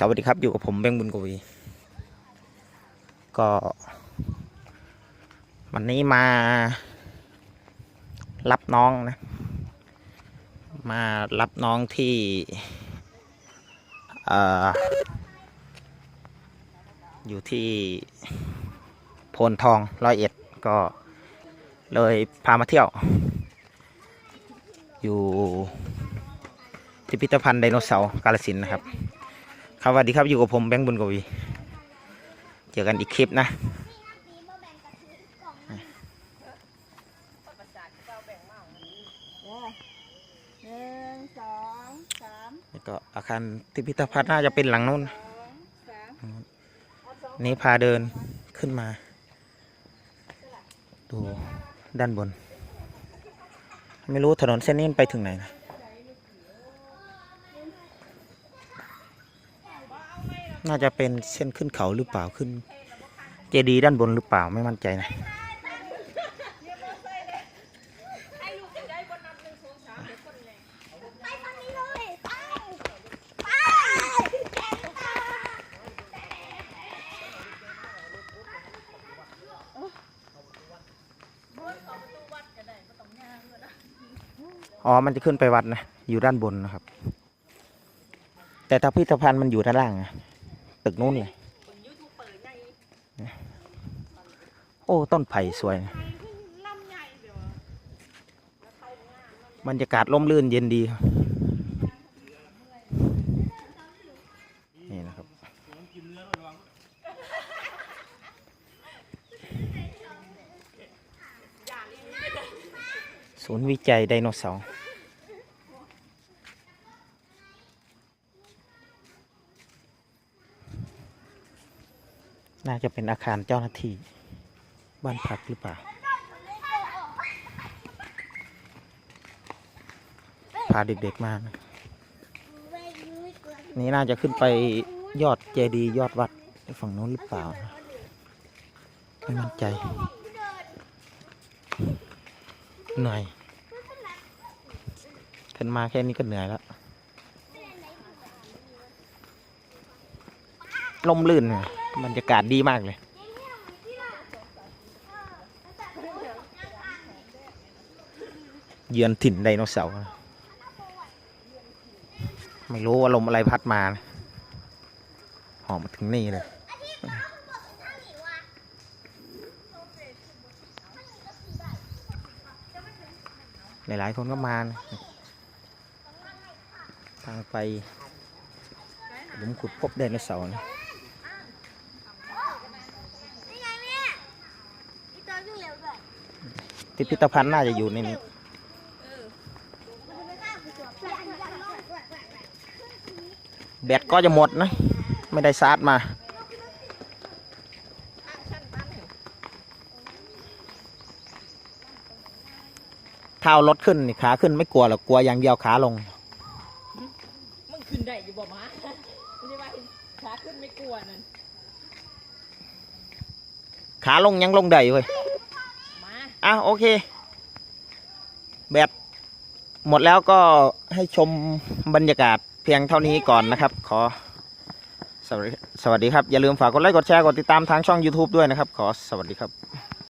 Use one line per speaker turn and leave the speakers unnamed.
สวัสดีครับอยู่กับผมแบงค์บุญกวี ก็ วันนี้มา รับน้องนะ มารับน้องที่เอ่ออยู่ที่โพนทองร้อยเอ็ดก็เลยพามาเที่ยว อยู่พิพิธภัณฑ์ไดโนเสาร์กาลสินนะครับ ครับสวัสดีครับอยู่กับผมแบงค์บุญกวี เจอกันอีกคลิปนะ
หนึ่งสองสาม
แล้วก็อาคารพิพิธภัณฑ์น่าจะเป็นหลังนู้น
สองสาม
นี้พาเดินขึ้นมา ดูด้านบน ไม่รู้ถนนเส้นนี้มันไปถึงไหนนะ น่าจะเป็นเส้นขึ้นเขาหรือเปล่าขึ้น เจดีย์ด้านบนหรือเปล่าไม่มั่นใจนะอ๋อ มันจะขึ้นไปวัดนะ อยู่ด้านบนนะครับ แต่ถ้าพิพิธภัณฑ์มันอยู่ด้านล่างอะ ตึกนู้นเลย โอ้ ต้นไผ่สวย บรรยากาศร่มรื่นเย็นดี นี่นะครับ ศูนย์วิจัยไดโนเสาร์ น่าจะเป็นอาคารเจ้าหน้าที่ บ้านพักหรือเปล่า พาเด็กๆมานะนี่น่าจะขึ้นไปยอดเจดีย์ยอดวัดฝั่งโน้นหรือเปล่านะไม่มั่นใจ เหนื่อยขึ้นมาแค่นี้ก็เหนื่อยแล้ว ลมลื่นเนี่ย บรรยากาศดีมากเลยเยือนถิ่นไดโนเสาร์ไม่รู้ว่าลมอะไรพัดมานะหอมมาถึงนี่เลย หลายๆคนก็มานะทางไปหลุมขุดพบไดโนเสาร์นะ
นี่ไงแม่พี่เติร์วิ่งเร็วด้วย
พิพิธภัณฑ์น่าจะอยู่ในนี้
มันจะไม่กล้าไปสวมใส่ยันยันลง
แบตก็จะหมดนะ ไม่ได้ชาร์จมาถ้าเอารถขึ้นนี่ขาขึ้นไม่กลัวหรอกกลัวอย่างเดียวขาลง
มันขึ้นได้อยู่บ่มาไม่ใช่ว่าขาขึ้นไม่กลัวนั่น
ขาลงยังลงได้เว้ย
มา
อะโอเค แบตหมดแล้วก็ให้ชมบรรยากาศเพียงเท่านี้ก่อนนะครับ ขอสวัสดีสวัสดีครับ อย่าลืมฝากกดไลค์กดแชร์กดติดตามทางช่อง YouTube ด้วยนะครับ ขอสวัสดีครับ